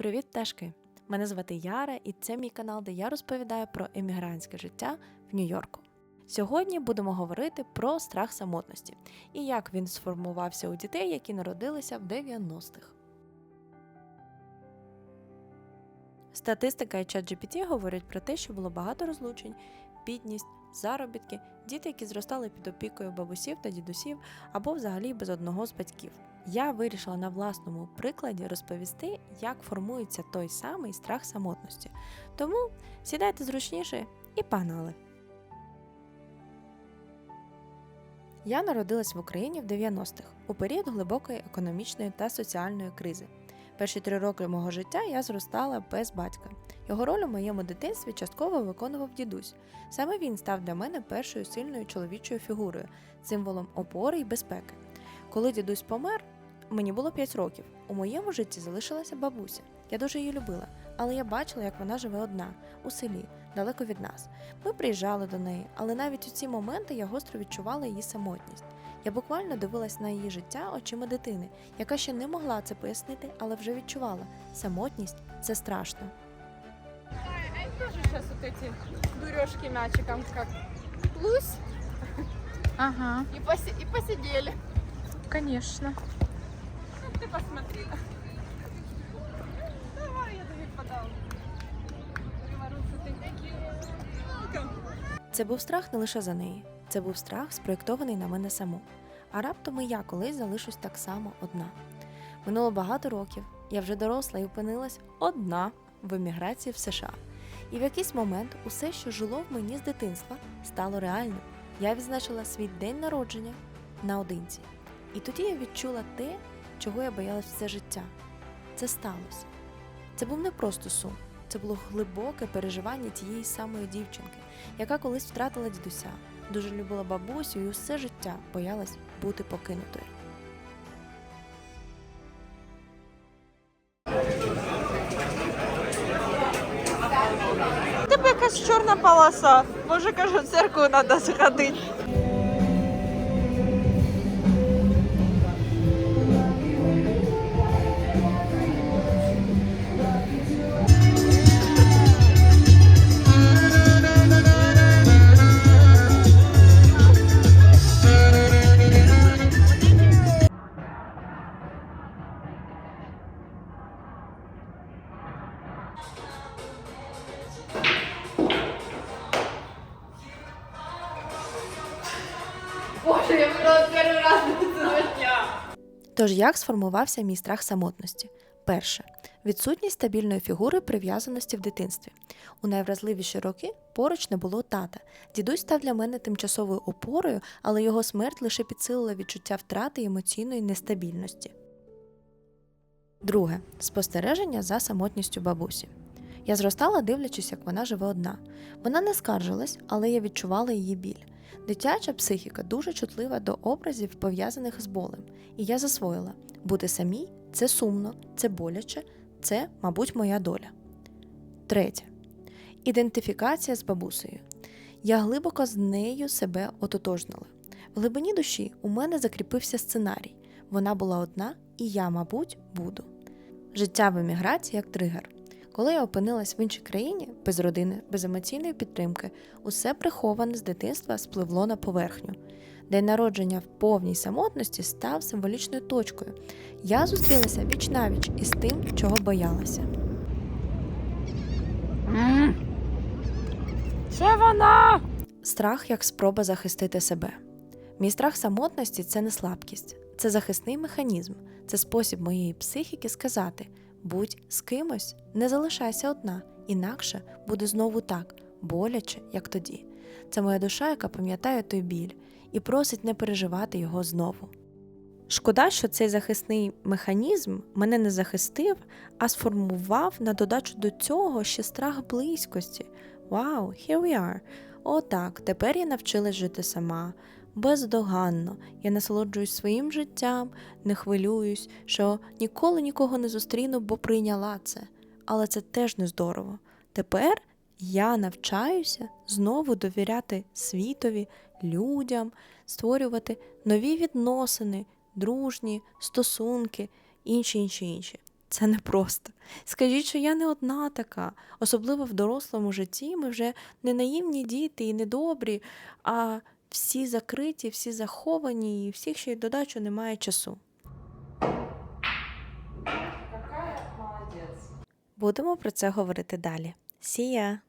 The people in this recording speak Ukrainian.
Привіт, тежки! Мене звати Яра, і це мій канал, де я розповідаю про емігрантське життя в Нью-Йорку. Сьогодні будемо говорити про страх самотності і як він сформувався у дітей, які народилися в 90-х. Статистика і ChatGPT говорять про те, що було багато розлучень, бідність, заробітки, діти, які зростали під опікою бабусів та дідусів або взагалі без одного з батьків. Я вирішила на власному прикладі розповісти, як формується той самий страх самотності. Тому сідайте зручніше і погнали! Я народилась в Україні в 90-х у період глибокої економічної та соціальної кризи. Перші три роки мого життя я зростала без батька. Його роль у моєму дитинстві частково виконував дідусь. Саме він став для мене першою сильною чоловічою фігурою, символом опори і безпеки. Коли дідусь помер, мені було 5 років. У моєму житті залишилася бабуся. Я дуже її любила, але я бачила, як вона живе одна у селі, далеко від нас. Ми приїжджали до неї, але навіть у ці моменти я гостро відчувала її самотність. Я буквально дивилась на її життя очима дитини, яка ще не могла це пояснити, але вже відчувала. Самотність це страшно Они тоже сейчас вот эти дурежки мячиком как лусь Ага, и, поси- и посидели. конечно. Ну, Ты посмотри. Давай, я тебе подам. Белорусы, ты такие. Welcome. Це був страх не лише за неї, це був страх, спроєктований на мене саму. А раптом і я колись залишусь так само одна. Минуло багато років, я вже доросла і опинилась одна в еміграції в США. І в якийсь момент усе, що жило в мені з дитинства, стало реальним. Я відзначила свій день народження наодинці. І тоді я відчула те, чого я боялась все життя. Це сталося. Це був не просто сум, це було глибоке переживання тієї самої дівчинки, яка колись втратила дідуся, дуже любила бабусю і усе життя боялась бути покинутою. Полоса. Може, кажу, в церкву треба сходити. Боже, я выбрала первый раз этого дня. Тож як сформувався мій страх самотності? Перше відсутність стабільної фігури прив'язаності в дитинстві. У найвразливіші роки поруч не було тата. Дідусь став для мене тимчасовою опорою, але його смерть лише підсилила відчуття втрати і емоційної нестабільності. Друге спостереження за самотністю бабусі. Я зростала, дивлячись, як вона живе одна. Вона не скаржилась, але я відчувала її біль. Дитяча психіка дуже чутлива до образів, пов'язаних з болем, і я засвоїла бути самій це сумно, це боляче, це, мабуть, моя доля. Третє. Ідентифікація з бабусею. Я глибоко з нею себе ототожнила. В глибині душі у мене закріпився сценарій. Вона була одна, і я, мабуть, буду. Життя в еміграції як тригер. Коли я опинилась в іншій країні, без родини, без емоційної підтримки, усе приховане з дитинства спливло на поверхню. День народження в повній самотності став символічною точкою. Я зустрілася віч навіч із тим, чого боялася. Це вона! Страх як спроба захистити себе. Мій страх самотності це не слабкість, це захисний механізм, це спосіб моєї психіки сказати: будь з кимось, не залишайся одна, інакше буде знову так, боляче, як тоді. Це моя душа, яка пам'ятає той біль і просить не переживати його знову. Шкода, що цей захисний механізм мене не захистив, а сформував на додачу до цього ще страх близькості. Вау, here we are. О, так, тепер я навчилась жити сама, бездоганно. Я насолоджуюсь своїм життям, не хвилююсь, що ніколи нікого не зустріну, бо прийняла це. Але це теж не здорово. Тепер я навчаюся знову довіряти світові, людям, створювати нові відносини, дружні, стосунки, інші, інші, інші. Це непросто. Скажіть, що я не одна така. Особливо в дорослому житті ми вже не наївні діти і недобрі, а всі закриті, всі заховані, і всіх ще й додачу немає часу. Будемо про це говорити далі. Сія!